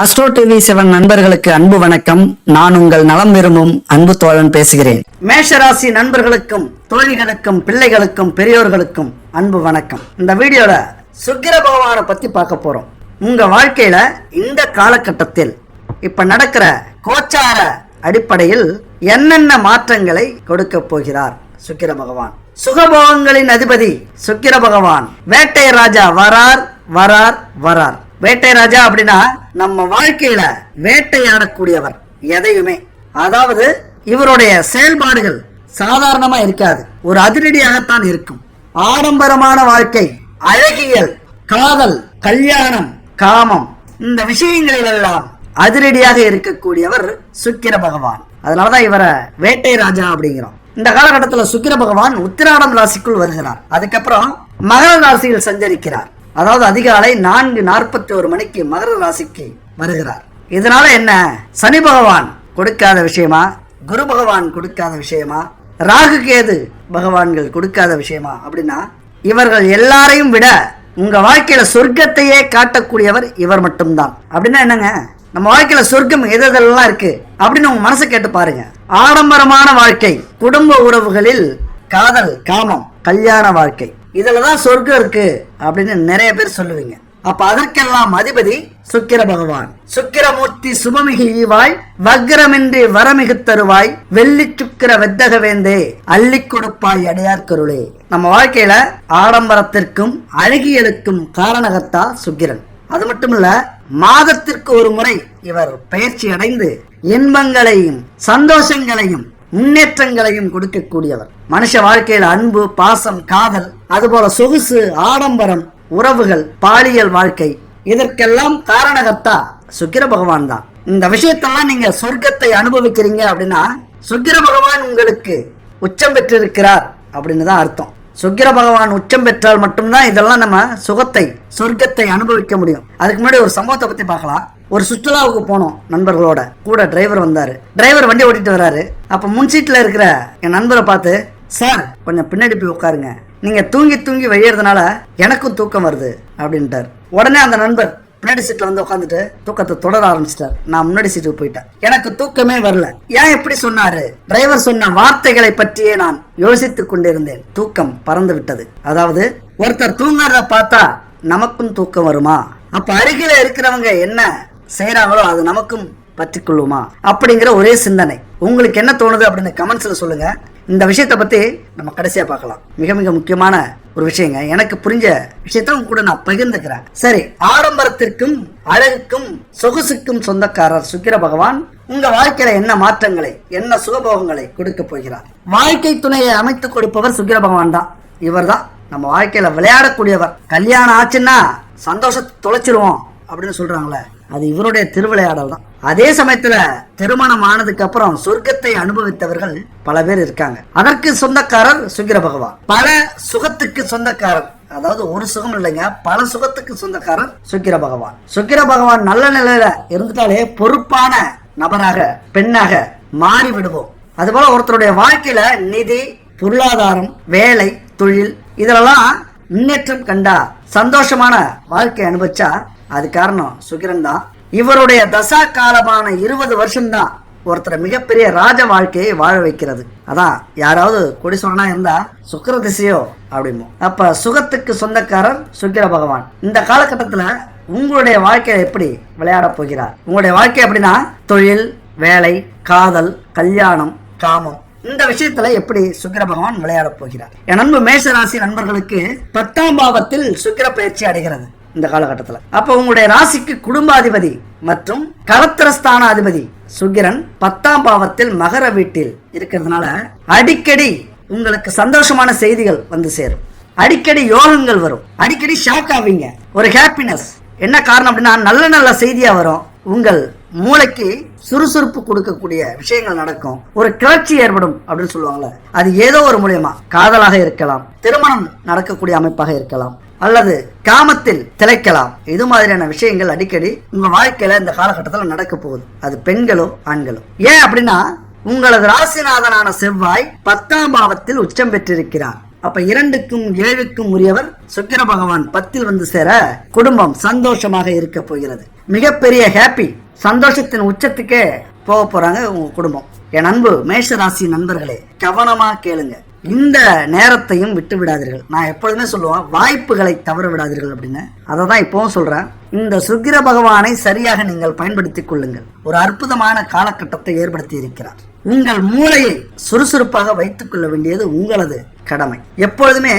Astro TV seven நண்பர்களுக்கு அன்பு வணக்கம். நான் உங்கள் நலம் விரும்பும் அன்பு தோழன் பேசுகிறேன். மேஷராசி நண்பர்களுக்கும் தோழிகளுக்கும் பிள்ளைகளுக்கும் பெரியோர்களுக்கும் அன்பு வணக்கம். இந்த வீடியோல சுக்கிர பகவானை பத்தி பார்க்க போறோம். உங்க வாழ்க்கையில இந்த காலகட்டத்தில் இப்ப நடக்கிற கோச்சார அடிப்படையில் என்னென்ன மாற்றங்களை கொடுக்க போகிறார் சுக்கிர பகவான்? சுகபோகங்களின் அதிபதி சுக்கிர பகவான். வேட்டை ராஜா வரார் வரார் வரார். வேட்டை ராஜா அப்படின்னா நம்ம வாழ்க்கையில வேட்டையாடக்கூடியவர் எதையுமே. அதாவது இவருடைய செயல்பாடுகள் சாதாரணமா இருக்காது. ஒரு அதிரடியாகத்தான் இருக்கும். ஆடம்பரமான வாழ்க்கை அழகியல் காதல் கல்யாணம் காமம் இந்த விஷயங்களில் எல்லாம் அதிரடியாக இருக்கக்கூடியவர் சுக்கிர பகவான். அதனாலதான் இவரை வேட்டை ராஜா அப்படிங்கிறோம். இந்த காலகட்டத்தில் சுக்கிர பகவான் உத்திராடம் ராசிக்குள் வருகிறார். அதுக்கப்புறம் மகர ராசியில் சஞ்சரிக்கிறார். அதாவது அதிகாலை நான்கு நாற்பத்தி ஒரு மணிக்கு மகர ராசிக்கு வருகிறார். இதனால என்ன? சனி பகவான் கொடுக்காத விஷயமா? குரு பகவான் கொடுக்காத விஷயமா? ராகு கேது பகவான்கள் கொடுக்காத விஷயமா? அப்படின்னா இவர்கள் எல்லாரையும் விட உங்க வாழ்க்கையில சொர்க்கத்தையே காட்டக்கூடியவர் இவர் மட்டும்தான். அப்படின்னா என்னங்க? நம்ம வாழ்க்கையில சொர்க்கம் எதெல்லாம் இருக்கு? அப்படின்னு உங்க மனசை கேட்டு பாருங்க. ஆடம்பரமான வாழ்க்கை குடும்ப உறவுகளில் காதல் காமம் கல்யாண வாழ்க்கை. இதுலதான் சொர்க்கம் இருக்கு அப்படின்னு நிறைய பேர் சொல்லுவீங்க. அப்ப அதற்கெல்லாம் அதிபதி சுக்கிர பகவான். சுக்கிரமூர்த்தி சுபமிகி ஈவாய் வக்ரமின்றி வரமிகு தருவாய் வெள்ளி சுக்கிர வெத்தக வேந்தே அள்ளி கொடுப்பாய் அடையார் கருளே. நம்ம வாழ்க்கையில ஆடம்பரத்திற்கும் அழகியலுக்கும் காரணகத்தா சுக்கிரன். அது மட்டும் இல்ல மாதத்திற்கு ஒரு முறை இவர் பயிற்சி அடைந்து இன்பங்களையும் சந்தோஷங்களையும் முன்னேற்றங்களையும் கொடுக்கக்கூடியவர். மனுஷ வாழ்க்கையில் அன்பு பாசம் காதல் அதுபோல சொகுசு ஆடம்பரம் உறவுகள் பாலியல் வாழ்க்கை இதற்கெல்லாம் காரணகர்த்தா சுக்கிர பகவான் தான். இந்த விஷயத்தெல்லாம் நீங்க சொர்க்கத்தை அனுபவிக்கிறீங்க அப்படின்னா சுக்கிர பகவான் உங்களுக்கு உச்சம் பெற்றிருக்கிறார் அப்படின்னு தான் அர்த்தம். சுக்கிர பகவான் உச்சம் பெற்றால் மட்டும்தான் இதெல்லாம் நம்ம சுகத்தை சொர்க்கத்தை அனுபவிக்க முடியும். அதுக்கு முன்னாடி ஒரு சம்பவத்தை பத்தி பார்க்கலாம். ஒரு சுற்றுலாவுக்கு போனோம் நண்பர்களோட. கூட டிரைவர் வந்தாரு. டிரைவர் வண்டி ஓட்டிட்டு வராரு. அப்ப முன் சீட்ல இருக்கிற என் நண்பரை பார்த்து சார் கொஞ்சம் பின்னாடி போய் உட்காருங்க. நீங்க தூங்கி தூங்கி வையறதுனால எனக்கும் தூக்கம் வருது. அப்படின்ட்டார். உடனே அந்த நண்பர் முன்னாடி சீட்ல வந்து உட்காந்துட்டு தூக்கத்தை தொடர ஆரம்பிச்சிட்டார். நான் முன்னாடி சீட்டுக்கு போயிட்டேன். எனக்கு தூக்கமே வரல. ஏன் எப்படி சொன்னாரு? டிரைவர் சொன்ன வார்த்தைகளை பற்றியே நான் யோசித்துக் கொண்டிருந்தேன். தூக்கம் பறந்து விட்டது. அதாவது ஒருத்தர் தூங்குறத பார்த்தா நமக்கும் தூக்கம் வருமா? அப்ப அருகில இருக்கிறவங்க என்ன செய்யறாங்களோ அது நமக்கும் பற்றி கொள்ளுமா அப்படிங்கிற ஒரே சிந்தனை. உங்களுக்கு என்ன தோணுது அப்படின்னு கமெண்ட்ஸ்ல சொல்லுங்க. இந்த விஷயத்தை பத்தி நம்ம கடைசியா பார்க்கலாம். மிக மிக முக்கியமான ஒரு விஷயங்க. எனக்கு புரிஞ்ச விஷயத்த உங்க கூட நான் பகிர்ந்துக்கிறேன். சரி ஆடம்பரத்திற்கும் அழகுக்கும் சொகுசுக்கும் சொந்தக்காரர் சுக்கிர பகவான் உங்க வாழ்க்கையில என்ன மாற்றங்களை என்ன சுகபோகங்களை கொடுக்க போகிறார்? வாழ்க்கை துணையை அமைத்து கொடுப்பவர் சுக்கிர பகவான் தான். இவர்தான் நம்ம வாழ்க்கையில விளையாடக்கூடியவர். கல்யாணம் ஆச்சுன்னா சந்தோஷத்தை தொலைச்சிருவோம் அப்படின்னு சொல்றாங்களே. அது இவருடைய திருவிளையாடல் தான். அதே சமயத்துல திருமணம் ஆனதுக்கு அப்புறம் சொர்க்கத்தை அனுபவித்தவர்கள் பல பேர் இருக்காங்க. அதற்கு சொந்தக்காரர் சுக்கிர பகவான். பல சுகத்துக்கு சொந்தக்காரர். அதாவது ஒரு சுகம் இல்லைங்க பல சுகத்துக்கு சொந்தக்காரர் சுக்கிர பகவான். சுக்கிர பகவான் நல்ல நிலையில இருந்துட்டாலே பொறுப்பான நபராக பெண்ணாக மாறி விடுவோம் அதுபோல ஒருத்தருடைய வாழ்க்கையில நிதி பொருளாதாரம் வேலை தொழில் இதெல்லாம் முன்னேற்றம் கண்டா சந்தோஷமான வாழ்க்கை அனுபவிச்சா அது காரணம் சுக்கிரன் தான் இவருடைய தசா காலமான இருபது வருஷம்தான் ஒருத்தரை மிகப்பெரிய ராஜ வாழ்க்கையை வாழ வைக்கிறது. அதான் யாராவது கொடிசோனா இருந்தா சுக்கர திசையோ அப்படிமோ அப்ப சுகத்துக்கு சொந்தக்காரர் சுக்கிர பகவான். இந்த காலகட்டத்துல உங்களுடைய வாழ்க்கையை எப்படி விளையாட போகிறார்? உங்களுடைய வாழ்க்கை எப்படின்னா தொழில் வேலை காதல் கல்யாணம் காமம். இந்த விஷயத்துல எப்படி சுக்கிர பகவான் விளையாட போகிறார்? என் அன்பு மேஷராசி நண்பர்களுக்கு பத்தாம் பாவத்தில் சுக்கிர பயிற்சி அடைகிறது. இந்த காலகட்டத்தில். அப்போ உங்களுடைய ராசிக்கு குடும்பாதிபதி மற்றும் கலத்திரஸ்தான அதிபதி சுக்கிரன் பத்தாம் பாவத்தில் மகர வீட்டில் இருக்கிறதுனால அடிக்கடி உங்களுக்கு சந்தோஷமான செய்திகள் வந்து சேரும். அடிக்கடி யோகங்கள் வரும். அடிக்கடி ஷாக் ஆவீங்க. ஒரு ஹாப்பினஸ் என்ன காரணம் அப்படின்னா நல்ல நல்ல செய்தியா வரும். உங்கள் மூளைக்கு சுறுசுறுப்பு கொடுக்கக்கூடிய விஷயங்கள் நடக்கும். ஒரு கிளர்ச்சி ஏற்படும் அப்படின்னு சொல்லுவாங்கல்ல அது ஏதோ ஒரு மூலியமா காதலாக இருக்கலாம் திருமணம் நடக்கக்கூடிய அமைப்பாக இருக்கலாம் அல்லது காமத்தில் திளைக்கலாம். இது மாதிரியான விஷயங்கள் அடிக்கடி உங்க வாழ்க்கையில இந்த காலகட்டத்தில் நடக்க போகுது. அது பெண்களோ ஆண்களோ. ஏன் அப்படின்னா உங்களது ராசிநாதனான செவ்வாய் பத்தாம் பாவத்தில் உச்சம் பெற்றிருக்கிறார். அப்ப இரண்டுக்கும் ஏழுக்கும் உரியவர் சுக்கிர பகவான் பத்தில் வந்து சேர குடும்பம் சந்தோஷமாக இருக்க போகிறது. மிகப்பெரிய ஹாப்பி சந்தோஷத்தின் உச்சத்துக்கே போக போறாங்க உங்க குடும்பம். என் அன்பு மேஷ ராசி நண்பர்களே கவனமா கேளுங்க. இந்த நேரத்தையும் விட்டு விடாதீர்கள். நான் எப்பொழுதுமே சொல்லுவேன் வாய்ப்புகளை தவற விடாதீர்கள் அப்படின்னு. அதை தான் இப்பவும் சொல்றேன். இந்த சுக்கிர பகவானை சரியாக நீங்கள் பயன்படுத்திக் கொள்ளுங்கள். ஒரு அற்புதமான காலகட்டத்தை ஏற்படுத்தி இருக்கிறார். உங்கள் மூளையை சுறுசுறுப்பாக வைத்துக் கொள்ள வேண்டியது உங்களது கடமை. எப்பொழுதுமே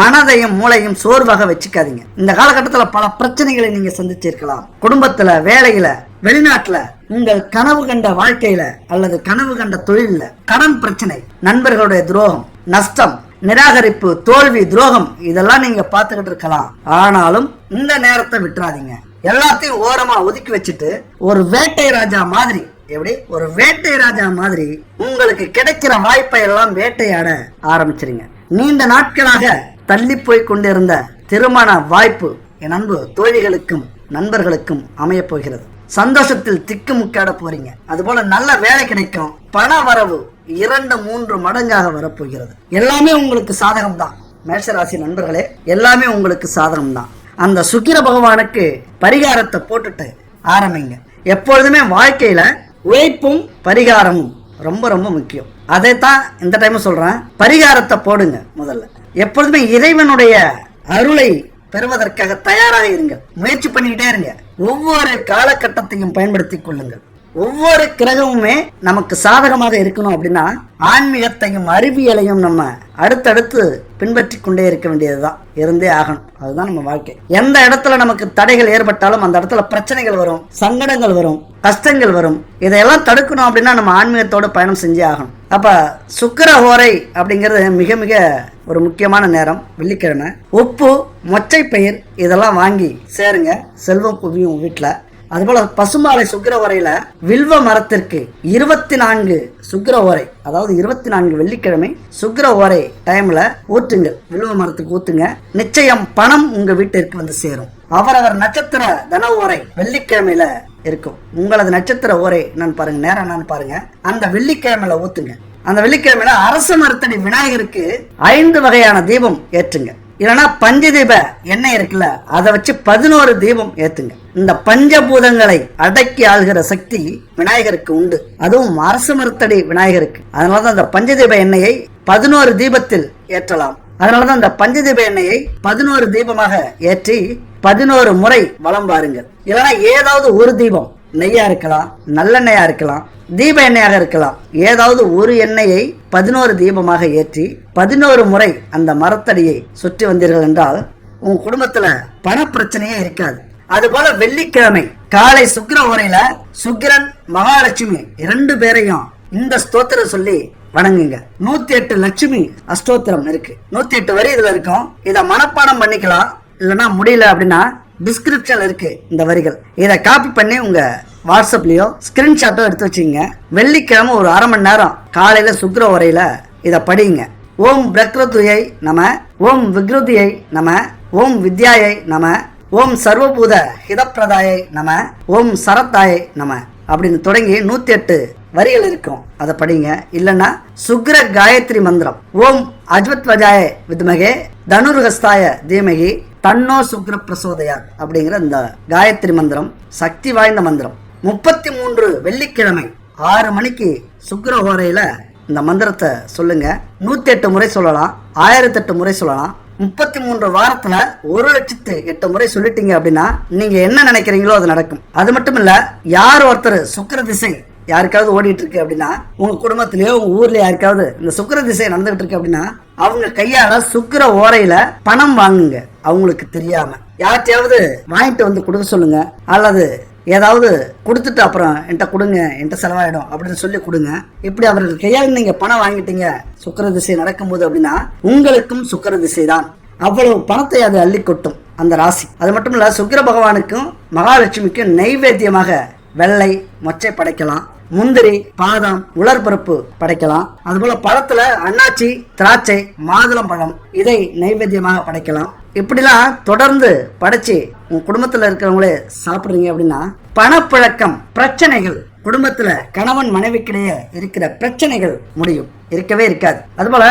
மனதையும் மூளையும் சோர்வாக வச்சுக்காதீங்க. இந்த காலகட்டத்தில் பல பிரச்சனைகளை நீங்க சந்திச்சிருக்கலாம். குடும்பத்துல வேலையில வெளிநாட்டுல உங்கள் கனவு கண்ட வாழ்க்கையில அல்லது கனவு கண்ட தொழில கடன் பிரச்சனை நண்பர்களுடைய துரோகம் நஷ்டம் நிராகரிப்பு தோல்வி துரோகம் இதெல்லாம் நீங்க பார்த்துக்கிட்டு இருக்கலாம். ஆனாலும் இந்த நேரத்தை விட்டுறாதீங்க. எல்லாத்தையும் ஓரமா ஒதுக்கி வச்சுட்டு ஒரு வேட்டை ராஜா மாதிரி எப்படி? ஒரு வேட்டை ராஜா மாதிரி உங்களுக்கு கிடைக்கிற வாய்ப்பை எல்லாம் வேட்டையாட ஆரம்பிச்சிருங்க. நீண்ட நாட்களாக தள்ளி போய் கொண்டிருந்த திருமண வாய்ப்பு என் அன்பு தோழிகளுக்கும் நண்பர்களுக்கும் அமைய போகிறது. சந்தோஷத்தில் திக்கு முக்காட போறீங்க. அதுபோல நல்ல வேலை கிடைக்கும். பண வரவு இரண்டு மூன்று மடங்காக வரப்போகிறது. எல்லாமே உங்களுக்கு சாதகம் தான் மேஷராசி நண்பர்களே எல்லாமே உங்களுக்கு சாதகம் தான் அந்த சுக்கிர பகவானுக்கு பரிகாரத்தை போட்டுட்டு ஆரம்பிங்க. எப்பொழுதுமே வாழ்க்கையில உழைப்பும் பரிகாரமும் ரொம்ப ரொம்ப முக்கியம். அதை தான் இந்த டைம் சொல்கிறேன் பரிகாரத்தை போடுங்க முதல்ல. எப்பொழுதுமே இறைவனுடைய அருளை பெறுவதற்காக தயாராக இருங்கள் முயற்சி பண்ணிக்கிட்டே இருங்க. ஒவ்வொரு காலகட்டத்தையும் பயன்படுத்திக் கொள்ளுங்கள். ஒவ்வொரு கிரகமுமே நமக்கு சாதகமாக இருக்கணும் அப்படின்னா ஆன்மீகத்தையும் அறிவியலையும் நம்ம அடுத்தடுத்து பின்பற்றி கொண்டே இருக்க வேண்டியதுதான். இருந்தே ஆகணும். அதுதான் நம்ம வாழ்க்கை. எந்த இடத்துல நமக்கு தடைகள் ஏற்பட்டாலும் அந்த இடத்துல பிரச்சனைகள் வரும் சங்கடங்கள் வரும் கஷ்டங்கள் வரும் இதையெல்லாம் தடுக்கணும் அப்படின்னா நம்ம ஆன்மீகத்தோட பயணம் செஞ்சே ஆகணும். அப்ப சுக்கர ஹோரை அப்படிங்கிறது மிக மிக ஒரு முக்கியமான நேரம் வெள்ளிக்கிழமை. உப்பு மொச்சை பயிர் இதெல்லாம் வாங்கி சேருங்க. செல்வம் குவியும் வீட்டில் அதுபோல பசுமாலை சுக்கிர உரையில வில்வ மரத்திற்கு இருபத்தி நான்கு சுக்கிர உரை அதாவது இருபத்தி நான்கு வெள்ளிக்கிழமை சுக்கிர உரை டைம்ல ஊற்றுங்க வில்வ மரத்துக்கு ஊத்துங்க நிச்சயம் பணம் உங்க வீட்டிற்கு வந்து சேரும். அவரவர் நட்சத்திர தன உரை வெள்ளிக்கிழமையில இருக்கும். உங்களது நட்சத்திர உரை நான் பாருங்க நேரம் நான் பாருங்க. அந்த வெள்ளிக்கிழமையில ஊத்துங்க அந்த வெள்ளிக்கிழமையில அரச மரத்தடி விநாயகருக்கு ஐந்து வகையான தீபம் ஏற்றுங்க. இல்லைன்னா பஞ்சதீப எண்ணெய் இருக்குல்ல அதை வச்சு பதினோரு தீபம் ஏத்துங்க. இந்த பஞ்சபூதங்களை அடக்கி ஆள்கிற சக்தி விநாயகருக்கு உண்டு. அதுவும் அரசு மருத்தடி விநாயகருக்கு. அதனாலதான் அந்த பஞ்சதீப எண்ணெயை பதினோரு தீபத்தில் ஏற்றலாம். அதனாலதான் அந்த பஞ்சதீப எண்ணெயை பதினோரு தீபமாக ஏற்றி பதினோரு முறை வலம் பாருங்கள் இல்லைன்னா ஏதாவது ஒரு தீபம் நெய்யா இருக்கலாம் நல்லெண்ணெயா இருக்கலாம் தீப எண்ணெயாக இருக்கலாம். ஏதாவது ஒரு எண்ணெயை பதினோரு தீபமாக ஏற்றி பதினோரு முறை அந்த மரத்தடியை சுற்றி வந்தீர்கள் என்றால் உங்க குடும்பத்துல பண பிரச்சனையே இருக்காது. அதுபோல வெள்ளிக்கிழமை காலை சுக்கிர உரையில சுக்கிரன் மகாலட்சுமி இரண்டு பேரையும் இந்த ஸ்தோத்திரம் சொல்லி வணங்குங்க. நூத்தி எட்டு லட்சுமி அஸ்தோத்திரம் இருக்கு. நூத்தி எட்டு வரி இதுல இருக்கும். இத மனப்பாடம் பண்ணிக்கலாம். இல்லைன்னா முடியல அப்படின்னா டிஸ்கிரிப்ஷன் இருக்கு இந்த வரிகள். இதை காப்பி பண்ணி உங்க வாட்ஸ்அப்லயோ ஸ்கிரீன்ஷாட்டோ எடுத்து வச்சுங்க வெள்ளிக்கிழமை ஒரு அரை மணி நேரம் காலையில சுக்கர உரையில இதை படிங்க. ஓம் பிரக்ருதியை நம ஓம் விக்ருதியை நம ஓம் வித்யாயை நம ஓம் சர்வபூத ஹிதப்பிரதாயை நம ஓம் சரத்தாயை நம அப்படின்னு தொடங்கி நூத்தி எட்டு வரிகள் இருக்கும். அதை படிங்க. இல்லைன்னா சுக்ர காயத்ரி மந்திரம். ஓம் அஜ்வத்வஜாய வித்மகே தனுர்ஹஸ்தாய தீமகி தன்னோ சுக்ர பிரசோதையார் அப்படிங்கிற இந்த காயத்ரி மந்திரம் சக்தி வாய்ந்த மந்திரம். முப்பத்தி மூன்று வெள்ளிக்கிழமை ஆறு மணிக்கு சுக்கிர ஹோரையில இந்த மந்திரத்தை சொல்லுங்க. நூத்தி எட்டு முறை சொல்லலாம் ஆயிரத்தி எட்டு முறை சொல்லலாம். முப்பத்தி மூன்று வாரத்துல ஒரு லட்சத்து எட்டு முறை சொல்லிட்டீங்க அப்படின்னா நீங்க என்ன நினைக்கிறீங்களோ அது நடக்கும். அது மட்டும் இல்ல யார் ஒருத்தர் சுக்கர திசை யாருக்காவது ஓடிட்டு இருக்கு அப்படின்னா உங்க குடும்பத்திலேயோ உங்க ஊர்ல யாருக்காவது இந்த சுக்கிர திசை நடந்துகிட்டு இருக்கு அப்படின்னா அவங்க கையால சுக்கிர ஓரையில பணம் வாங்குங்க. அவங்களுக்கு தெரியாம. யார்கிட்டயாவது வாங்கிட்டு வந்து கொடுக்க சொல்லுங்க. அல்லது ஏதாவது கொடுத்துட்டு அப்புறம் என்கிட்ட கொடுங்க என்கிட்ட செலவாயிடும் அப்படின்னு சொல்லி கொடுங்க. இப்படி அவர்கள் கையால் நீங்க பணம் வாங்கிட்டீங்க சுக்கர திசை நடக்கும்போது அப்படின்னா உங்களுக்கும் சுக்கர திசை தான் அவ்வளவு பணத்தை அது அள்ளி கொட்டும் அந்த ராசி. அது மட்டும் இல்ல சுக்கிர பகவானுக்கும் மகாலட்சுமிக்கும் நைவேத்தியமாக வெள்ளை மொச்சை படைக்கலாம். முந்திரி பாதாம் உலர்பருப்பு படைக்கலாம். அதுபோல பழத்துல அன்னாச்சி திராட்சை மாதுளம்பழம் இதை நைவேத்தியமாக படைக்கலாம். இப்படிலாம் தொடர்ந்து படைச்சு உங்க குடும்பத்துல இருக்கிறவங்களே சாப்பிடுறீங்க அப்படின்னா பணப்பழக்கம் பிரச்சனைகள் குடும்பத்துல கணவன் மனைவிக்கிடையே இருக்கிற பிரச்சனைகள் முடியும். இருக்கவே இருக்காது. அதுபோல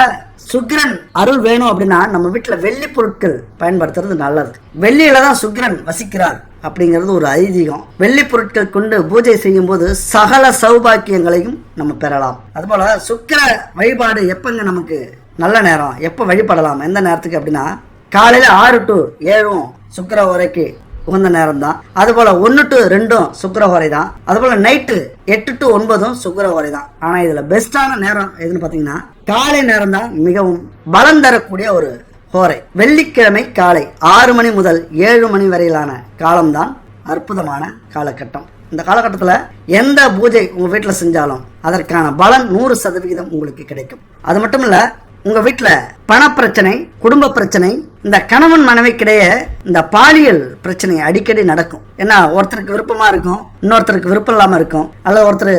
சுக்கிரன் அருள் வேணும் அப்படின்னா நம்ம வீட்டுல வெள்ளி பொருட்கள் பயன்படுத்துறது நல்லது. வெள்ளியில தான் சுக்கிரன் வசிக்கிறார் அப்படிங்கிறது ஒரு ஐதீகம். வெள்ளி பொருட்கள் கொண்டு பூஜை செய்யும் போது சகல சௌபாக்கியங்களையும் நம்ம பெறலாம். அதுபோல சுக்கிர வழிபாடு எப்பங்க நமக்கு நல்ல நேரம்? எப்ப வழிபடலாம்? எந்த நேரத்துக்கு அப்படின்னா காலையில ஆறு டு ஏழும் சுக்கிர உரைக்கு உகந்த நேரம் தான் அதுபோல் ஒன்று டு ரெண்டும் சுக்கிர தான் அதுபோல் நைட்டு எட்டு டு ஒன்பதும் சுக்கிர தான் ஆனால் இதில் பெஸ்ட்டான நேரம் எதுன்னு பார்த்தீங்கன்னா காலை நேரம் தான் மிகவும் பலம் தரக்கூடிய ஒரு ஹோரை. வெள்ளிக்கிழமை காலை ஆறு மணி முதல் ஏழு மணி வரையிலான காலம்தான் அற்புதமான காலகட்டம். இந்த காலகட்டத்தில் எந்த பூஜை உங்கள் வீட்டில் செஞ்சாலும் அதற்கான பலன் நூறு சதவிகிதம் உங்களுக்கு கிடைக்கும். அது மட்டும் இல்லை உங்கள் வீட்டில் பணப்பிரச்சனை குடும்ப பிரச்சனை இந்த கணவன் மனைவிக்கிடையே இந்த பாலியல் பிரச்சனை அடிக்கடி நடக்கும். ஏன்னா ஒருத்தருக்கு விருப்பமாக இருக்கும் இன்னொருத்தருக்கு விருப்பம் இல்லாமல் இருக்கும். அல்லது ஒருத்தர்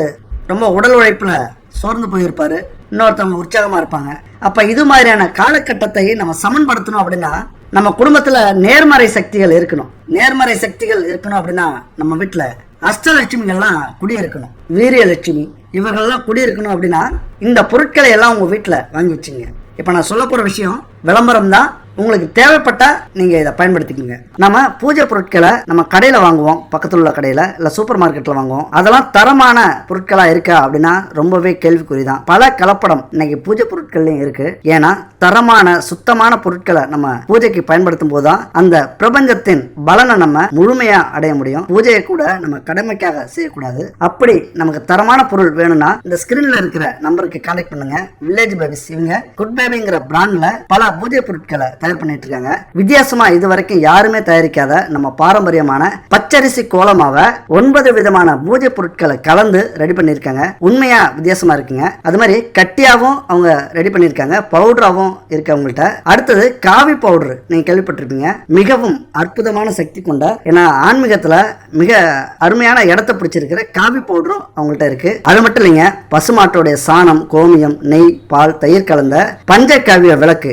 ரொம்ப உடல் உழைப்பில் சோர்ந்து போயிருப்பாரு இன்னொருத்தவங்க உற்சாகமா இருப்பாங்க. அப்ப இது மாதிரியான காலகட்டத்தை நம்ம சமன்படுத்தணும் அப்படின்னா நம்ம குடும்பத்துல நேர்மறை சக்திகள் இருக்கணும். நேர்மறை சக்திகள் இருக்கணும் அப்படின்னா நம்ம வீட்டுல அஷ்டலட்சுமிகள்லாம் குடியிருக்கணும். வீரியலட்சுமி இவர்கள்லாம் குடியிருக்கணும் அப்படின்னா இந்த பொருட்களை எல்லாம் உங்க வீட்டுல வாங்கி வச்சுங்க இப்ப நான் சொல்ல போற விஷயம் விளம்பரம் தான் உங்களுக்கு தேவைப்பட்டா நீங்க இதை பயன்படுத்திக்கோங்க. நம்ம பூஜை பொருட்களை நம்ம கடையில வாங்குவோம். பக்கத்துல உள்ள கடையில இல்ல சூப்பர் மார்க்கெட்ல வாங்குவோம். அதெல்லாம் தரமான பொருட்களா இருக்கா அப்படின்னா ரொம்பவே கேள்விக்குறி தான் பல கலப்படம் இன்னைக்கு பூஜை பொருட்கள்லயும் இருக்கு. ஏன்னா தரமான சுத்தமான பொருட்களை நம்ம பூஜைக்கு பயன்படுத்தும் போது தான் அந்த பிரபஞ்சத்தின் பலனை நம்ம முழுமையா அடைய முடியும். பூஜையை கூட நம்ம கடமைக்காக செய்யக்கூடாது. அப்படி நமக்கு தரமான பொருள் வேணும்னா இந்த ஸ்கிரீனில் இருக்கிற நம்பருக்கு கான்டெக்ட் பண்ணுங்க. வில்லேஜ் பேபிஸ் இவங்க குட் பேபிங்கிற பிராண்ட்ல பல பூஜை பொருட்களை தயார் பண்ணிட்டு இருக்காங்க வித்தியாசமா இது வரைக்கும் யாருமே தயாரிக்காத நம்ம பாரம்பரியமான பச்சரிசி கோலமாவை ஒன்பது விதமான பூஜை பொருட்களை கலந்து ரெடி பண்ணியிருக்காங்க. உண்மையா வித்தியாசமா இருக்குங்க. அது மாதிரி கட்டியாகவும் அவங்க ரெடி பண்ணியிருக்காங்க. பவுடராகவும் இருக்கு அவங்கள்ட்ட. அடுத்தது காவி பவுடர் நீங்க கேள்விப்பட்டிருப்பீங்க. மிகவும் அற்புதமான சக்தி கொண்ட ஏன்னா ஆன்மீகத்துல மிக அருமையான இடத்த பிடிச்சிருக்கிற காவி பவுடரும் அவங்கள்ட்ட இருக்கு. அது மட்டும் இல்லைங்க பசுமாட்டோடைய சாணம் கோமியம் நெய் பால் தயிர் கலந்த பஞ்ச காவிய விளக்கு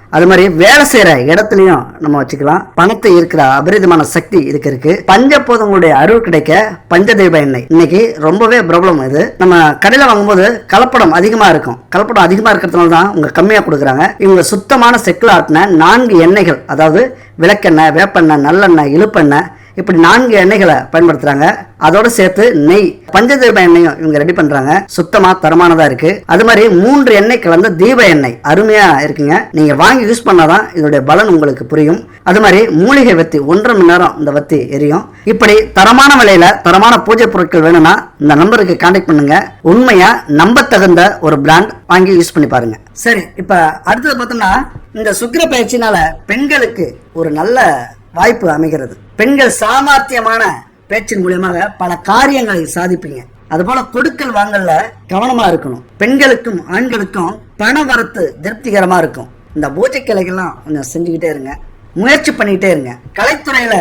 அது மாதிரி வேலை செய்யற இடத்துலயும் நம்ம வச்சுக்கலாம். பணத்தை இருக்கிற அபரிதமான சக்தி இதுக்கு இருக்கு. பஞ்சபோதங்களுடைய அருள் கிடைக்க பஞ்சதெய்வ எண்ணெய். இன்னைக்கு ரொம்பவே ப்ராப்ளம் இது. நம்ம கடையில வாங்கும்போது கலப்படம் அதிகமா இருக்கும். கலப்படம் அதிகமா இருக்கிறதுனால தான் உங்க கம்மியா கொடுக்குறாங்க. இவங்க சுத்தமான செக்கில் ஆட்டின நான்கு எண்ணெய்கள் அதாவது விளக்கெண்ணெய் வேப்பெண்ணெய் நல்லெண்ணெய் இழுப்பெண்ணெய் இப்படி நான்கு எண்ணெய்களை பயன்படுத்துறாங்க. அதோட சேர்த்து நெய் பஞ்சதீப எண்ணெயும் இவங்க ரெடி பண்றாங்க. சுத்தமா தரமானதா இருக்கு. அது மாதிரி மூன்று எண்ணெய் கலந்த தீப எண்ணெய். அருமையா இருக்குங்க. நீங்க வாங்கி யூஸ் பண்ணாதான் இதோடைய பலன் உங்களுக்கு புரியும். அது மாதிரி மூலிகை வத்தி ஒன்றரை மணி நேரம் இந்த வத்தி எரியும். இப்படி தரமான விலையில தரமான பூஜை பொருட்கள் வேணும்னா இந்த நம்பருக்கு கான்டாக்ட் பண்ணுங்க. உண்மையா நம்ப தகுந்த ஒரு பிராண்ட் வாங்கி யூஸ் பண்ணி பாருங்க. சரி இப்ப அடுத்தது பார்த்தோம்னா இந்த சுக்கிர பயிற்சினால பெண்களுக்கு ஒரு நல்ல வாய்ப்பு அமைகிறது. பெண்கள் சாமர்த்தியமான பேச்சின் மூலியமாக பல காரியங்களை சாதிப்பீங்க. அதுபோல கொடுக்கல் வாங்கல்ல கவனமா இருக்கணும். பெண்களுக்கும் ஆண்களுக்கும் பண வரத்து திருப்திகரமா இருக்கும். இந்த பூஜை கிளைகள்லாம் கொஞ்சம் செஞ்சுக்கிட்டே இருங்க. முயற்சி பண்ணிக்கிட்டே இருங்க. கலைத்துறையில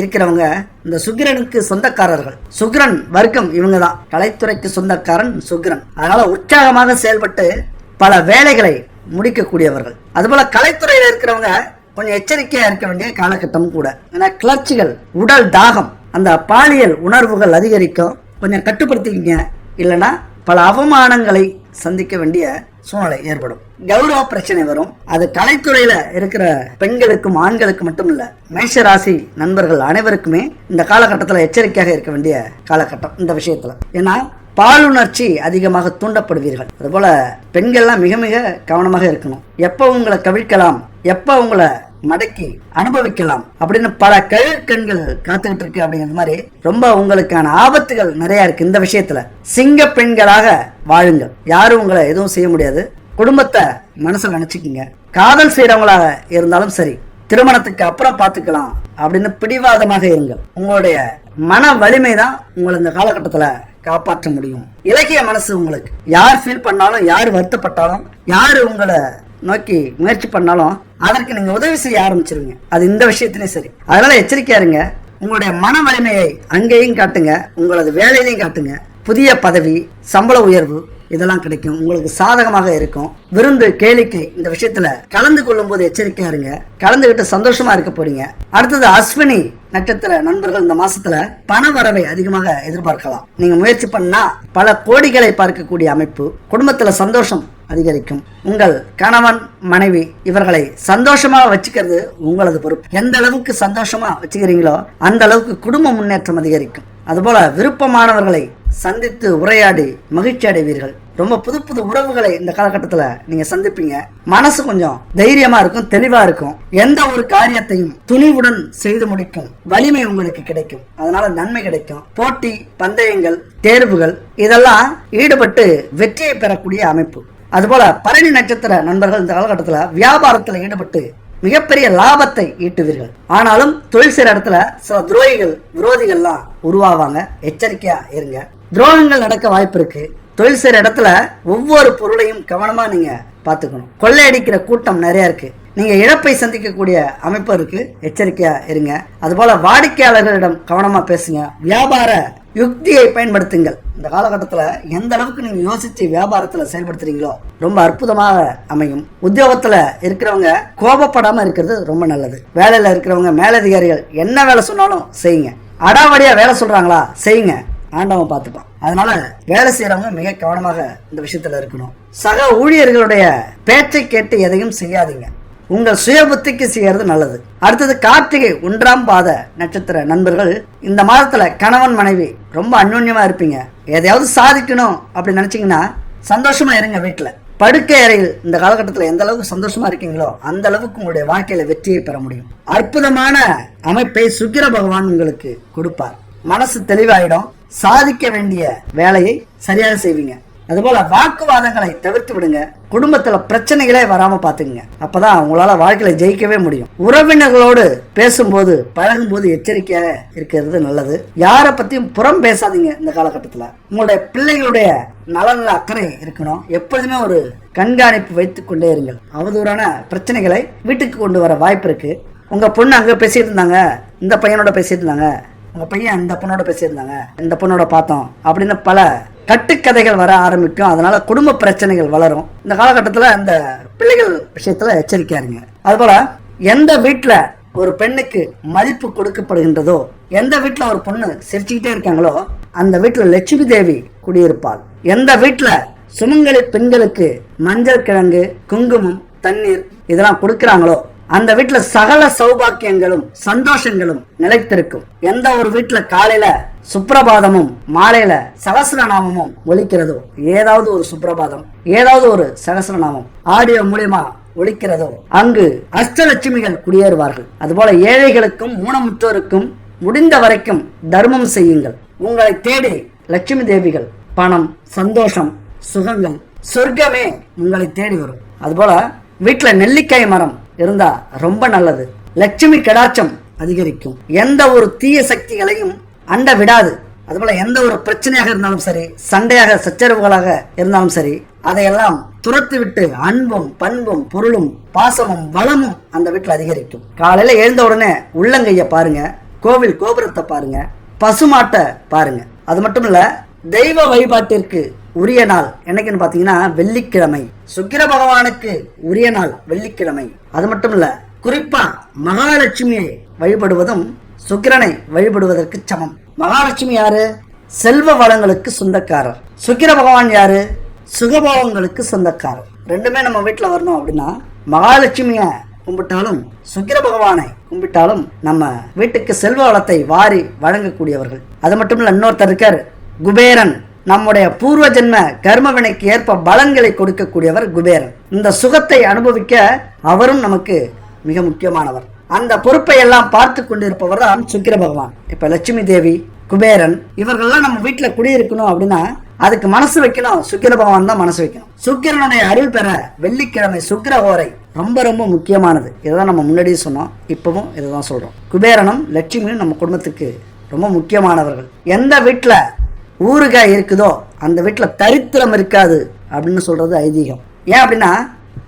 இருக்கிறவங்க இந்த சுக்கிரனுக்கு சொந்தக்காரர்கள். சுக்கிரன் வர்க்கம் இவங்க தான் கலைத்துறைக்கு சொந்தக்காரன் சுக்கிரன். அதனால உற்சாகமாக செயல்பட்டு பல வேலைகளை முடிக்கக்கூடியவர்கள். அதுபோல கலைத்துறையில இருக்கிறவங்க கொஞ்சம் எச்சரிக்கையாக இருக்க வேண்டிய காலகட்டம் கூட. ஏன்னா கிளர்ச்சிகள் உடல் தாகம் அந்த பாலியல் உணர்வுகள் அதிகரிக்கும். கொஞ்சம் கட்டுப்படுத்திக்கிங்க. இல்லைன்னா பல அவமானங்களை சந்திக்க வேண்டிய சூழ்நிலை ஏற்படும். கௌரவ பிரச்சனை வரும். அது கலைத்துறையில இருக்கிற பெண்களுக்கும் ஆண்களுக்கு மட்டும் இல்ல மேஷராசி நண்பர்கள் அனைவருக்குமே இந்த காலகட்டத்தில் எச்சரிக்கையாக இருக்க வேண்டிய காலகட்டம் இந்த விஷயத்துல. ஏன்னா பாலுணர்ச்சி அதிகமாக தூண்டப்படுவீர்கள். அதுபோல பெண்கள்லாம் மிக மிக கவனமாக இருக்கணும். எப்போ உங்களை கவிழ்க்கலாம்? எப்போ உங்களை மடக்கி அனுபவிக்கலாம் அப்படின்னு பல கண்கள் காத்துக்கிட்டு இருக்கு அப்படிங்கிற மாதிரி ரொம்ப உங்களுக்கான ஆபத்துகள் நிறைய இருக்கு இந்த விஷயத்துல. சிங்க பெண்களாக வாழுங்கள். யாரும் உங்களை எதுவும் செய்ய முடியாது. குடும்பத்தை மனசுல நினச்சிக்கிங்க. காதல் செய்யறவங்களாக இருந்தாலும் சரி திருமணத்துக்கு அப்புறம் பார்த்துக்கலாம் அப்படின்னு பிடிவாதமாக இருங்கள். உங்களுடைய மன வலிமை தான் உங்களை இந்த காலகட்டத்துல காப்பாற்ற முடியும். இலக்கிய மனசு உங்களுக்கு. யார் ஃபீல் பண்ணாலும் யார் வருத்தப்பட்டாலும் யார் உங்களை நோக்கி முயற்சி பண்ணாலும் அதற்கு நீங்க உதவி செய்ய ஆரம்பிச்சிருவீங்க. அது இந்த விஷயத்துலையும் சரி. அதனால எச்சரிக்கையா இருங்க. உங்களுடைய மன வலிமையை அங்கேயும் காட்டுங்க. உங்களது வேலையிலையும் காட்டுங்க. புதிய பதவி சம்பள உயர்வு இதெல்லாம் கிடைக்கும். உங்களுக்கு சாதகமாக இருக்கும். விருந்து கேளிக்கை இந்த விஷயத்துல கலந்து கொள்ளும் போது எச்சரிக்கையா இருங்க. கலந்துகிட்டு சந்தோஷமா இருக்க போறீங்க. அடுத்தது அஸ்வினி நட்சத்திர நண்பர்கள் இந்த மாசத்துல பண வரவை அதிகமாக எதிர்பார்க்கலாம். நீங்க முயற்சி பண்ணா பல கோடிகளை பார்க்கக்கூடிய அமைப்பு குடும்பத்துல சந்தோஷம் அதிகரிக்கும். உங்கள் கணவன் மனைவி இவர்களை சந்தோஷமாக வச்சுக்கிறது உங்களது பொறுப்பு. எந்த அளவுக்கு சந்தோஷமா வச்சுக்கிறீங்களோ அந்த அளவுக்கு குடும்ப முன்னேற்றம் அதிகரிக்கும். அதுபோல விருப்பமானவர்களை சந்தித்து உரையாடி மகிழ்ச்சி அடைவீர்கள். ரொம்ப புது புது உறவுகளை இந்த காலகட்டத்தில் நீங்க சந்திப்பீங்க. மனசு கொஞ்சம் தைரியமா இருக்கும் தெளிவா இருக்கும். எந்த ஒரு காரியத்தையும் துணிவுடன் செய்து முடிக்கும். வலிமை உங்களுக்கு கிடைக்கும். அதனால நன்மை கிடைக்கும். போட்டி பந்தயங்கள் தேர்வுகள் இதெல்லாம் ஈடுபட்டு வெற்றியை பெறக்கூடிய அமைப்பு. அதுபோல பரணி நட்சத்திர நண்பர்கள் இந்த காலகட்டத்தில் வியாபாரத்தில் ஈடுபட்டு மிகப்பெரிய லாபத்தை ஈட்டுவீர்கள். ஆனாலும் தொழில் செய்கிற இடத்துல சில துரோகிகள் விரோதிகள்லாம் உருவாவாங்க. எச்சரிக்கையா இருங்க. துரோகங்கள் நடக்க வாய்ப்பு இருக்கு. தொழில் செய்கிற இடத்துல ஒவ்வொரு பொருளையும் கவனமா நீங்க பார்த்துக்கணும். கொள்ளையடிக்கிற கூட்டம் நிறைய இருக்கு. நீங்க இழப்பை சந்திக்கக்கூடிய அமைப்பு இருக்கு. எச்சரிக்கையா இருங்க. அதுபோல வாடிக்கையாளர்களிடம் கவனமா பேசுங்க. வியாபார யுக்தியை பயன்படுத்துங்கள். இந்த காலகட்டத்தில் எந்த அளவுக்கு நீங்கள் யோசித்து வியாபாரத்தில் செயல்படுத்துறீங்களோ ரொம்ப அற்புதமாக அமையும். உத்தியோகத்தில் இருக்கிறவங்க கோபப்படாமல் இருக்கிறது ரொம்ப நல்லது. வேலையில் இருக்கிறவங்க மேலதிகாரிகள் என்ன வேலை சொன்னாலும் செய்யுங்க. அடாவடியாக வேலை சொல்கிறாங்களா செய்யுங்க. ஆண்டவன் பார்த்துப்பான். அதனால வேலை செய்யறவங்க மிக கவனமாக இந்த விஷயத்துல இருக்கணும். சக ஊழியர்களுடைய பேச்சை கேட்டு எதையும் செய்யாதீங்க. உங்கள் சுய புத்திக்கு நல்லது. அடுத்தது கார்த்திகை ஒன்றாம் பாத நட்சத்திர நண்பர்கள் இந்த மாதத்தில் கணவன் மனைவி ரொம்ப அந்யோன்யமா இருப்பீங்க. எதையாவது சாதிக்கணும் அப்படி நினச்சிங்கன்னா சந்தோஷமாக இருங்க வீட்டில் படுக்கை அறையில் இந்த காலகட்டத்தில் எந்த அளவுக்கு சந்தோஷமா இருக்கீங்களோ அந்த அளவுக்கு உங்களுடைய வாழ்க்கையில வெற்றியை பெற முடியும். அற்புதமான அமைப்பை சுக்கிர பகவான் உங்களுக்கு கொடுப்பார். மனசு தெளிவாயிடும். சாதிக்க வேண்டிய வேலையை சரியாக செய்வீங்க. அதுபோல வாக்குவாதங்களை தவிர்த்து விடுங்க. குடும்பத்துல பிரச்சனைகளே வராம அப்போ அப்பதான் உங்களால வாழ்க்கையில ஜெயிக்கவே முடியும். உறவினர்களோடு பேசும்போது பழகும்போது எச்சரிக்கையாக இருக்கிறது நல்லது. யாரை பத்தியும் புறம் பேசாதீங்க இந்த காலகட்டத்துல. உங்களுடைய பிள்ளைகளுடைய நலனில் அக்கறை இருக்கணும். எப்பொழுதுமே ஒரு கண்காணிப்பு வைத்துக் கொண்டே இருங்கள். அவதூறான பிரச்சனைகளை வீட்டுக்கு கொண்டு வர வாய்ப்பு இருக்கு. உங்க பொண்ணு அங்க பேசிட்டு இருந்தாங்க. இந்த பையனோட பேசிட்டு இருந்தாங்க. உங்க பையன் இந்த பொண்ணோட பேசியிருந்தாங்க இந்த பொண்ணோட பார்த்தோம். அப்படின்னு பல கட்டுக்கதைகள் வர ஆரம்பிக்கும். அதனால குடும்ப பிரச்சனைகள் வளரும். இந்த காலகட்டத்தில் இந்த பிள்ளைகள் விஷயத்தில் எச்சரிக்கையா இருங்க. அதுபோல எந்த வீட்டில் ஒரு பெண்ணுக்கு மதிப்பு கொடுக்கப்படுகின்றதோ எந்த வீட்டில் ஒரு பொண்ணு சிரிச்சுக்கிட்டே இருக்காங்களோ அந்த வீட்டில் லட்சுமி தேவி குடியிருப்பாள். எந்த வீட்டில் சுமங்கலி பெண்களுக்கு மஞ்சள் கிழங்கு குங்குமம் தண்ணீர் இதெல்லாம் கொடுக்குறாங்களோ அந்த வீட்டுல சகல சௌபாக்கியங்களும் சந்தோஷங்களும் நிலைத்திருக்கும். எந்த ஒரு வீட்டுல காலையில சுப்பிரபாதமும் மாலையில சகசரநாமமும் ஒலிக்கிறதோ ஏதாவது ஒரு சுப்பிரபாதம் ஏதாவது ஒரு சகசரநாமம் ஆடியோ மூலியமா ஒழிக்கிறதோ அங்கு அஷ்டலட்சுமிகள் குடியேறுவார்கள். அதுபோல ஏழைகளுக்கும் ஊனமுற்றோருக்கும் முடிந்த வரைக்கும் தர்மம் செய்யுங்கள். உங்களை தேடி லட்சுமி தேவிகள் பணம் சந்தோஷம் சுகங்கள் சொர்க்கமே உங்களை தேடி வரும். அதுபோல வீட்டுல நெல்லிக்காய் மரம் இருந்தா ரொம்ப நல்லது. லட்சுமி கடாட்சம் அதிகரிக்கும். எந்த ஒரு தீய சக்திகளையும் அண்ட விடாது. அதுபோல எந்த ஒரு பிரச்சனையாக இருந்தாலும் சரி சண்டையாக சச்சரவுகளாக இருந்தாலும் சரி அதையெல்லாம் துரத்து விட்டு அன்பும் பண்பும் பொருளும் பாசமும் வளமும் அந்த வீட்டில் அதிகரிக்கும். காலையில எழுந்த உடனே உள்ளங்கைய பாருங்க கோவில் கோபுரத்தை பாருங்க பசுமாட்டை பாருங்க. அது மட்டும் இல்ல தெய்வ வழிபாட்டிற்கு உரிய நாள் என்னைக்குன்னு பார்த்தீங்கன்னா வெள்ளிக்கிழமை. சுக்கிர பகவானுக்கு உரிய நாள் வெள்ளிக்கிழமை. அது மட்டும் இல்ல குறிப்பா மகாலட்சுமியை வழிபடுவதும் சுக்கிரனை வழிபடுவதற்கு சமம். மகாலட்சுமி யாரு? செல்வ வளங்களுக்கு சொந்தக்காரர். சுக்கிர பகவான் யாரு? சுகபோகங்களுக்கு சொந்தக்காரர். ரெண்டுமே நம்ம வீட்டில் வரணும் அப்படின்னா மகாலட்சுமிய கும்பிட்டாலும் சுக்கிர பகவானை கும்பிட்டாலும் நம்ம வீட்டுக்கு செல்வ வளத்தை வாரி வழங்கக்கூடியவர்கள். அது மட்டும் இல்ல இன்னொருத்தர் இருக்கார் குபேரன். நம்முடைய பூர்வ ஜென்ம கர்மவினைக்கு ஏற்ப பலன்களை கொடுக்கக்கூடியவர் குபேரன். இந்த சுகத்தை அனுபவிக்க அவரும் நமக்கு மிக முக்கியமானவர். அந்த பொறுப்பை எல்லாம் பார்த்து கொண்டிருப்பவர் தான் சுக்கிர பகவான். இப்ப லட்சுமி தேவி குபேரன் இவர்கள்லாம் நம்ம வீட்டுல குடியிருக்கணும் அப்படின்னா அதுக்கு மனசு வைக்கணும். சுக்கிர பகவான் தான் மனசு வைக்கணும். சுக்கிரனுடைய அருள் பெற வெள்ளிக்கிழமை சுக்கிர ஓரை ரொம்ப ரொம்ப முக்கியமானது. இதுதான் நம்ம முன்னாடியே சொன்னோம். இப்பவும் இதுதான் சொல்றோம். குபேரனும் லட்சுமியும் நம்ம குடும்பத்துக்கு ரொம்ப முக்கியமானவர்கள். எந்த வீட்டுல ஊறுகாய் இருக்குதோ அந்த வீட்டில் தரித்திரம் இருக்காது அப்படின்னு சொல்கிறது ஐதீகம். ஏன் அப்படின்னா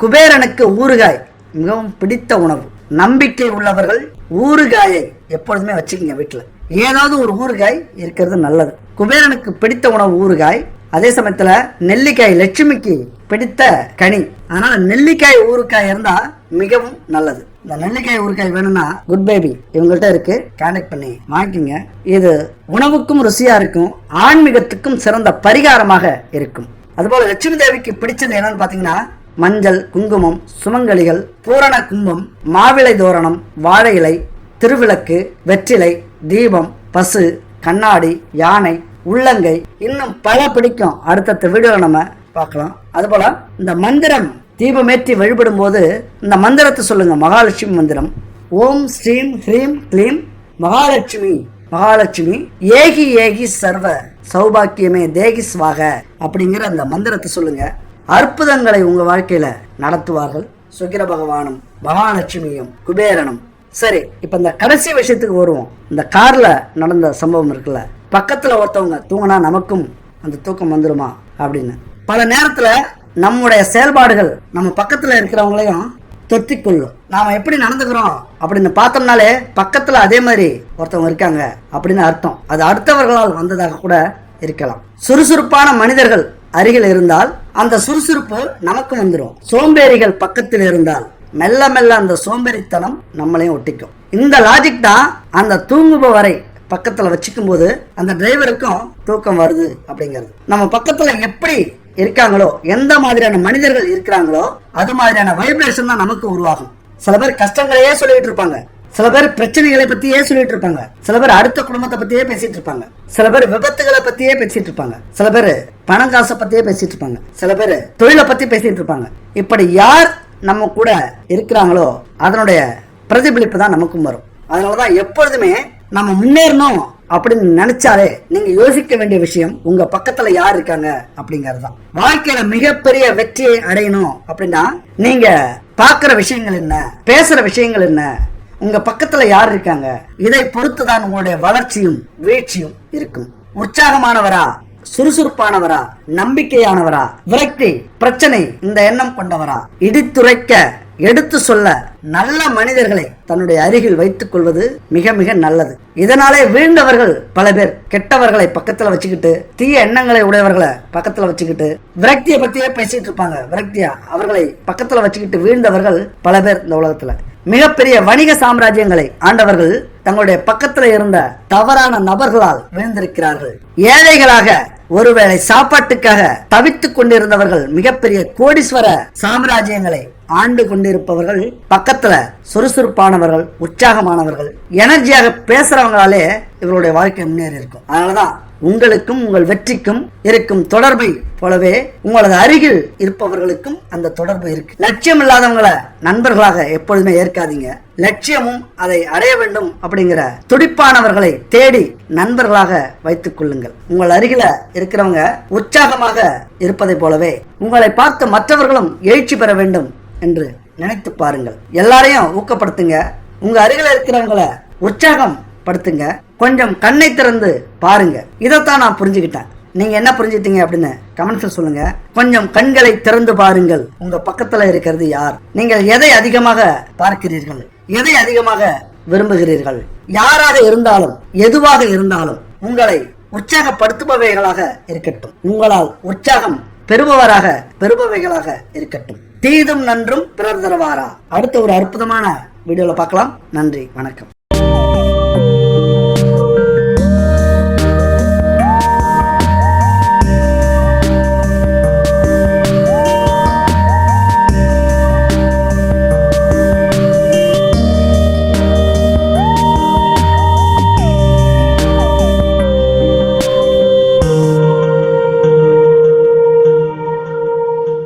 குபேரனுக்கு ஊறுகாய் மிகவும் பிடித்த உணவு. நம்பிக்கை உள்ளவர்கள் ஊறுகாயை எப்பொழுதுமே வச்சுக்கோங்க வீட்டில். ஏதாவது ஒரு ஊறுகாய் இருக்கிறது நல்லது. குபேரனுக்கு பிடித்த உணவு ஊறுகாய் அதே சமயத்தில் நெல்லிக்காய் லட்சுமிக்கு பிடித்த கனி. அதனால் நெல்லிக்காய் ஊறுகாய் இருந்தால் மிகவும் நல்லது. இந்த நெல்லிக்காய் ஊறுகாய் வேணும்னா குட் பேபி இவங்கள்ட்ட இருக்கு. கான்டாக்ட் பண்ணி வாங்கிக்கோங்க. இது உணவுக்கும் ருசியா இருக்கும். ஆன்மீகத்துக்கும் சிறந்த பரிகாரமாக இருக்கும். அதுபோல லட்சுமி தேவிக்கு பிடிச்சது என்னன்னு பாத்தீங்கன்னா மஞ்சள் குங்குமம் சுமங்கலிகள் பூரண கும்பம் மாவிளை தோரணம் வாழை இலை திருவிளக்கு வெற்றிலை தீபம் பசு கண்ணாடி யானை உள்ளங்கை. இன்னும் பல பிடிக்கும். அடுத்தடுத்த வீடியோவில் நம்ம பார்க்கலாம். அதுபோல இந்த மந்திரம் தீபமேற்றி வழிபடும் போது இந்த மந்திரத்தை சொல்லுங்கள் மகாலட்சுமி மந்திரம். ஓம் ஸ்ரீம் ஹ்ரீம் க்ளீம் மகாலட்சுமி மகாலட்சுமி ஏகி ஏகி சர்வ சௌபாக்கியமே தேகி ஸ்வாக அப்படிங்கிற அந்த மந்திரத்தை சொல்லுங்க. அற்புதங்களை உங்க வாழ்க்கையில நடத்துவார்கள். சுக்கிர பகவானும் மகாலட்சுமியும் குபேரனும். சரி இப்ப இந்த கடைசி விஷயத்துக்கு வருவோம். இந்த கார்ல நடந்த சம்பவம் இருக்குல்ல பக்கத்துல ஒருத்தவங்க தூங்கினா நமக்கும் அந்த தூக்கம் வந்துருமா அப்படின்னு. பல நேரத்துல நம்முடைய செயல்பாடுகள் நம்ம பக்கத்தில் இருக்கிறவங்களையும் தொத்திக்கொள்ளும். நாம் எப்படி நடந்துக்கிறோம் அப்படின்னு பார்த்தோம்னாலே பக்கத்தில் அதே மாதிரி ஒருத்தவங்க இருக்காங்க அப்படின்னு அர்த்தம். அது அடுத்தவர்களால் வந்ததாக கூட இருக்கலாம். சுறுசுறுப்பான மனிதர்கள் அருகில் இருந்தால் அந்த சுறுசுறுப்பு நமக்கு வந்துடும் சோம்பேறிகள் பக்கத்தில் இருந்தால் மெல்ல மெல்ல அந்த சோம்பேறித்தனம் நம்மளையும் ஒட்டிக்கும். இந்த லாஜிக் தான் அந்த தூங்குபவரை பக்கத்தில் வச்சுக்கும் போது அந்த டிரைவருக்கும் தூக்கம் வருது அப்படிங்கிறது. நம்ம பக்கத்தில் எப்படி இருக்காங்களோ எந்த மாதிரியான மனிதர்கள் இருக்கிறாங்களோ அது மாதிரியான வைப்ரேஷன் தான் நமக்கு உருவாகும். சில பேர் கஷ்டங்களையே சொல்லிட்டு இருப்பாங்க. சில பேர் பிரச்சனைகளை பத்தியே சொல்லிட்டு இருப்பாங்க. சில பேர் அடுத்த குடும்பத்தை பத்தியே பேசிட்டு இருப்பாங்க. சில பேர் விபத்துகளை பத்தியே பேசிட்டு இருப்பாங்க. சில பேர் பணம் காசை பத்தியே பேசிட்டு இருப்பாங்க. சில பேர் தொழிலை பத்தி பேசிட்டு இருப்பாங்க. இப்படி யார் நம்ம கூட இருக்கிறாங்களோ அதனுடைய பிரதிபலிப்பு தான் நமக்கும் வரும். அதனாலதான் எப்பொழுதுமே நம்ம முன்னேறணும் அப்படின்னு நினைச்சாலே நீங்க யோசிக்க வேண்டிய விஷயம் உங்க பக்கத்துல யார் இருக்காங்க அப்படிங்கிறது தான் வாழ்க்கையில மிகப்பெரிய வெற்றியை அடையணும் அப்படின்னா நீங்க பாக்குற விஷயங்கள் என்ன பேசுற விஷயங்கள் என்ன உங்க பக்கத்துல யார் இருக்காங்க இதை பொறுத்து தான் உங்களுடைய வளர்ச்சியும் வீழ்ச்சியும் இருக்கும். உற்சாகமானவரா சுறுசுறுப்பானவரா நம்பிக்கையானவரா விரக்தி பிரச்சனை இந்த எண்ணம் கொண்டவரா இடித்துரைக்க எடுத்து சொல்ல நல்ல மனிதர்களை தன்னுடைய அருகில் வைத்துக் கொள்வது மிக மிக நல்லது. இதனாலே வீழ்ந்தவர்கள் பல பேர் கெட்டவர்களை பக்கத்துல வச்சுக்கிட்டு தீய எண்ணங்களை உடையவர்களை பக்கத்துல வச்சுக்கிட்டு விரக்தியை பத்தியே பேசிட்டு இருப்பாங்க. விரக்தியா? அவர்களை பக்கத்துல வச்சுக்கிட்டு வீழ்ந்தவர்கள் பல பேர் இந்த உலகத்துல. மிகப்பெரிய வணிக சாம்ராஜ்யங்களை ஆண்டவர்கள் தங்களுடைய பக்கத்துல இருந்த தவறான நபர்களால் வீழ்ந்திருக்கிறார்கள். ஏழைகளாக ஒருவேளை சாப்பாட்டுக்காக தவித்துக் கொண்டிருந்தவர்கள் மிகப்பெரிய கோடீஸ்வர சாம்ராஜ்யங்களை ஆண்டு கொண்டிருப்பவர்கள் பக்கத்துல சுறுசுறுப்பானவர்கள் உற்சாகமானவர்கள் எனர்ஜியாக பேசுறவங்களாலே இவருடைய வாழ்க்கை முன்னேறி இருக்கும். அதனாலதான் உங்களுக்கும் உங்கள் வெற்றிக்கும் இருக்கும் தொடர்பை போலவே உங்களது அருகில் இருப்பவர்களுக்கும் அந்த தொடர்பு இருக்கு. லட்சியம் இல்லாதவங்களை நண்பர்களாக எப்பொழுதுமே ஏற்காதீங்க. லட்சியமும் அதை அடைய வேண்டும் அப்படிங்கிற துடிப்பானவர்களை தேடி நண்பர்களாக வைத்துக் கொள்ளுங்கள். உங்கள் அருகில இருக்கிறவங்க உற்சாகமாக இருப்பதை போலவே உங்களை பார்த்து மற்றவர்களும் எழுச்சி பெற வேண்டும். என்று நினைத்து பாருங்கள். எல்லாரையும் ஊக்கப்படுத்துங்க. உங்க அருகில் இருக்கிறவங்களை உற்சாகம் படுத்துங்க கொஞ்சம் கண்ணை திறந்து பாருங்க. இதைத்தான் நான் புரிஞ்சுக்கிட்டேன். நீங்க என்ன புரிஞ்சுட்டீங்க அப்படின்னு கமெண்ட்ஸ்ல சொல்லுங்க. கொஞ்சம் கண்களை திறந்து பாருங்கள். உங்க பக்கத்துல இருக்கிறது யார்? நீங்கள் எதை அதிகமாக பார்க்கிறீர்கள்? எதை அதிகமாக விரும்புகிறீர்கள்? யாராக இருந்தாலும் எதுவாக இருந்தாலும் உங்களை உற்சாகப்படுத்துபவைகளாக இருக்கட்டும். உங்களால் உற்சாகம் பெறுபவராக பெறுபவைகளாக இருக்கட்டும். தீதும் நன்றும் பிறர் தருவாரா அடுத்த ஒரு அற்புதமான வீடியோல பார்க்கலாம். நன்றி வணக்கம்.